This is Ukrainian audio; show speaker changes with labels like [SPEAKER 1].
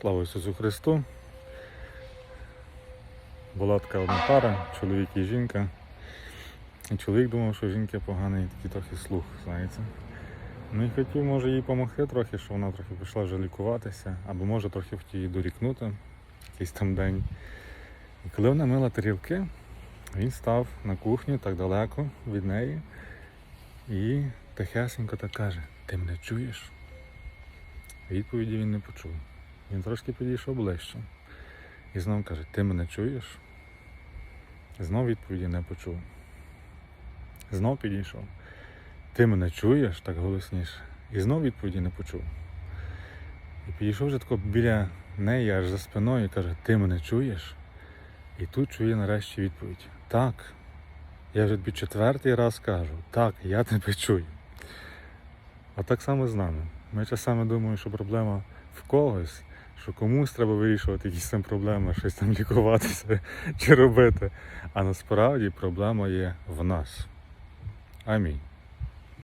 [SPEAKER 1] Слава Ісусу Христу. Була така одна пара, чоловік і жінка. І чоловік думав, що жінки поганий такий трохи слух, знаєте. Ну і хотів, може, їй допомогти трохи, що вона трохи пішла вже лікуватися, або може трохи хотів її дорікнути якийсь там день. І коли вона мила тарілки, він став на кухні так далеко від неї і тихесенько так каже: Ти мене чуєш? Відповіді він не почув. Він трошки підійшов ближче. І знов каже, ти мене чуєш? Знов відповіді не почув. Знов підійшов. Ти мене чуєш так голосніше. І знов відповіді не почув. І підійшов вже тако біля неї, аж за спиною, і каже, ти мене чуєш? І тут чує нарешті відповідь. Так. Я вже тобі четвертий раз кажу, так, я тебе чую. А так само з нами. Ми часами думаємо, що проблема в когось, що комусь треба вирішувати якісь там проблеми, щось там лікуватися чи робити. А насправді проблема є в нас. Амінь.